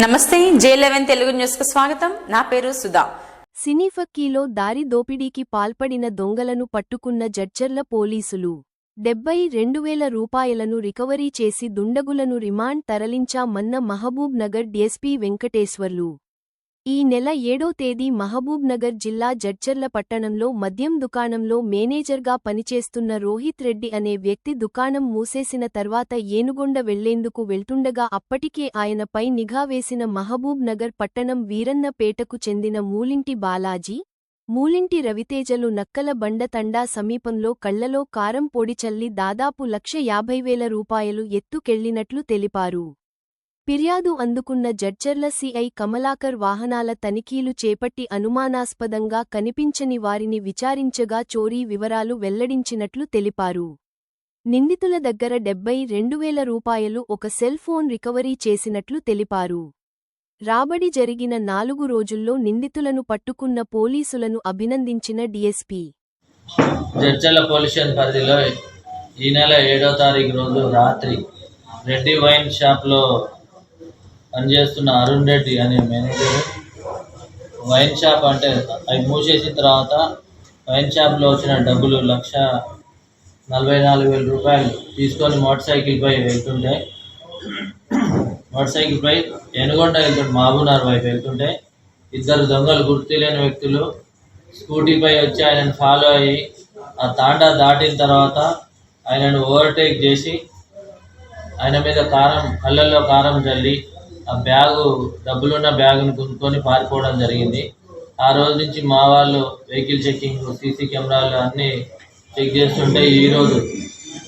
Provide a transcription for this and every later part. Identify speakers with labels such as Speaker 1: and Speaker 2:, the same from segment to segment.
Speaker 1: నమస్తే జే లెవెన్ తెలుగు న్యూస్కు స్వాగతం. నా పేరు సుధా.
Speaker 2: సినీఫక్కీలో దారి దోపిడీకి పాల్పడిన దొంగలను పట్టుకున్న జడ్చర్ల పోలీసులు. డెబ్బై రెండు వేల రూపాయలను రికవరీ చేసి దుండగులను రిమాండ్ తరలించామన్న మహబూబ్ నగర్ డీఎస్పీ వెంకటేశ్వర్లు. ఈ నెల ఏడో తేదీ మహబూబ్ నగర్ జిల్లా జడ్చర్ల పట్టణంలో మద్యం దుకాణంలో మేనేజర్గా పనిచేస్తున్న రోహిత్ రెడ్డి అనే వ్యక్తి దుకాణం మూసేసిన తర్వాత ఏనుగొండ వెళ్ళేందుకు వెళ్తుండగా అప్పటికే ఆయనపై నిఘా వేసిన మహబూబ్ నగర్ పట్టణం వీరన్నపేటకు చెందిన మూలింటి బాలాజీ మూలింటి రవితేజలు నక్కల బండ తండా సమీపంలో కళ్ళలో కారం పొడి చల్లి దాదాపు లక్ష యాభై వేల రూపాయలు ఎత్తుకెళ్ళినట్లు తెలిపారు. ఫిర్యాదు అందుకున్న జడ్చర్ల సిఐ కమలాకర్ వాహనాల తనిఖీలు చేపట్టి అనుమానాస్పదంగా కనిపించని వారిని విచారించగా చోరీ వివరాలు వెల్లడించినట్లు తెలిపారు. నిందితుల దగ్గర డెబ్బై రెండు వేల రూపాయలు ఒక సెల్ ఫోన్ రికవరీ చేసినట్లు తెలిపారు. రాబడి జరిగిన నాలుగు రోజుల్లో నిందితులను పట్టుకున్న పోలీసులను అభినందించిన డీఎస్పీ.
Speaker 3: జడ్చర్ల పోలీస్ పరిధిలో ఈ నెల ఏడో తారీఖు రోజు రాత్రి రెడ్డి వైన్ షాప్లో పనిచేస్తున్న అరుణ్ రెడ్డి అనే మేనేజర్ వైన్ షాప్ అంటే అవి మూసేసిన తర్వాత వైన్ షాప్లో వచ్చిన డబ్బులు లక్ష నలభై నాలుగు వేల రూపాయలు తీసుకొని మోటార్ సైకిల్పై వెళ్తుంటే మోటార్ సైకిల్పై ఎనుగొండ వెళ్తుంటే మహబూబ్నగర్ వైపు వెళ్తుంటే ఇద్దరు దొంగలు గుర్తులేని వ్యక్తులు స్కూటీపై వచ్చి ఆయనను ఫాలో అయ్యి ఆ తాండా దాటిన తర్వాత ఆయనను ఓవర్టేక్ చేసి ఆయన మీద కారం కళ్ళల్లో కారం చల్లి ఆ బ్యాగు డబ్బులున్న బ్యాగును కొనుక్కొని పారిపోవడం జరిగింది. ఆ రోజు నుంచి మా వాళ్ళు వెహికల్ చెక్కింగ్ సీసీ కెమెరాలు అన్నీ చెక్ చేస్తుంటే ఈరోజు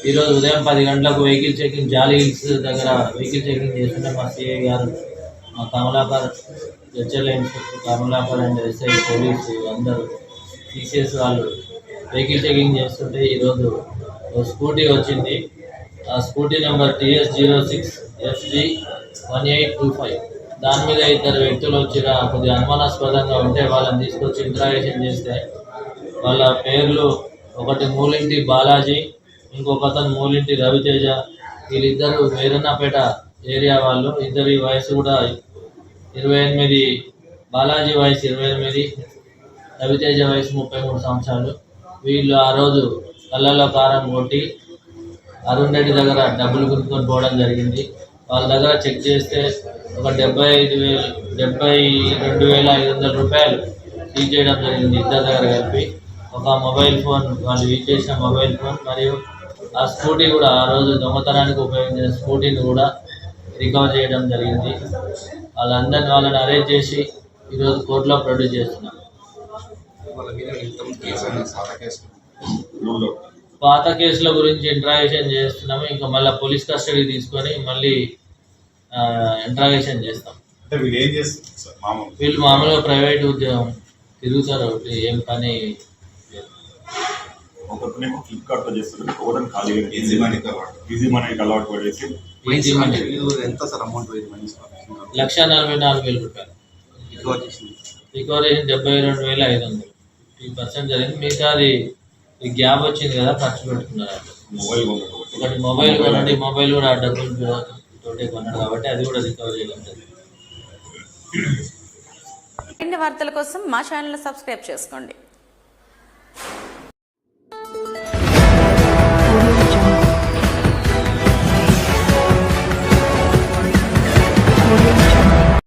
Speaker 3: ఈరోజు ఉదయం పది గంటలకు వెహికల్ చెకింగ్ జాలీ హిల్స్ దగ్గర వెహికల్ చెకింగ్ చేస్తుంటే మా సిఐ గారు మా Kamalakar HL inspector Kamalakar and SI police అందరూ టీసీఎస్ వాళ్ళు వెహికల్ చెకింగ్ చేస్తుంటే ఈరోజు ఒక స్కూటీ వచ్చింది. ఆ scooty number TS zero six SG one eight two five. దాని మీద ఇద్దరు వ్యక్తులు వచ్చిన కొద్దిగా అనుమానాస్పదంగా ఉంటే వాళ్ళని తీసుకొచ్చి ఇంట్రాగేషన్ చేస్తే వాళ్ళ పేర్లు ఒకటి మూలింటి బాలాజీ ఇంకొక అతను మూలింటి రవితేజ. వీళ్ళిద్దరు వేరన్నపేట ఏరియా వాళ్ళు. ఇద్దరి వయసు కూడా ఇరవై ఎనిమిది బాలాజీ వయసు ఇరవై ఎనిమిది రవితేజ వయసు ముప్పై మూడు సంవత్సరాలు. వీళ్ళు ఆ రోజు కళ్ళలో కారం కొట్టి అరుణ్ రెడ్డి దగ్గర డబ్బులు కొనుక్కొని పోవడం జరిగింది. వాళ్ళ దగ్గర చెక్ చేస్తే ఒక డెబ్బై ఐదు వేలు డెబ్బై రెండు వేల ఐదు వందల రూపాయలు సీజ్ చేయడం జరిగింది ఇద్దరు దగ్గర కలిపి. ఒక మొబైల్ ఫోన్ వాళ్ళు యూజ్ చేసిన మొబైల్ ఫోన్ మరియు ఆ స్కూటీ కూడా ఆ రోజు దొంగతనానికి ఉపయోగించిన స్కూటీని కూడా రికవర్ చేయడం జరిగింది. వాళ్ళందరిని వాళ్ళని అరేంజ్ చేసి ఈరోజు కోర్టులో ప్రొడ్యూస్ చేస్తున్నాం. పాత కేసుల గురించి ఇంట్రాగేషన్ చేస్తున్నాము. ఇంకా మళ్ళీ పోలీస్ కస్టడీ తీసుకొని మళ్ళీ ఇంట్రాగేషన్ చేస్తాం.
Speaker 4: అంటే వీళ్ళు ఏం చేస్తారు సార్? మామూలు
Speaker 3: వీళ్ళు మామూలుగా ప్రైవేట్ ఉద్యోగం తిరుగుతారు ఏం పని
Speaker 4: ఒకరినేమో ఫ్లిప్కార్ట్లో చేస్తారు ఒకరిని ఖాళీగా ఈజీ మనీ ఈజీ మనీకి అలవాటు పడేసి
Speaker 3: ఈజీ మనీ
Speaker 5: ఎంత సార్ అమౌంట్
Speaker 3: లక్ష నలభై నాలుగు వేల రూపాయలు. రికవరీ డెబ్బై రెండు వేల ఐదు వందలు. ఫిఫ్టీ పర్సెంట్ జరిగింది. మిగతా అది ఈ గ్యాప్ వచ్చింది కదా ఖర్చు పెట్టుకున్నారు.
Speaker 4: మొబైల్
Speaker 3: ఒకటి మొబైల్ కొనండి మొబైల్ కూడా ఆ డబ్బులు తోటే కొన్నాడు కాబట్టి అది కూడా రికవర్ చేయడం
Speaker 1: వార్తల కోసం మా ఛానల్ సబ్స్క్రైబ్ చేసుకోండి.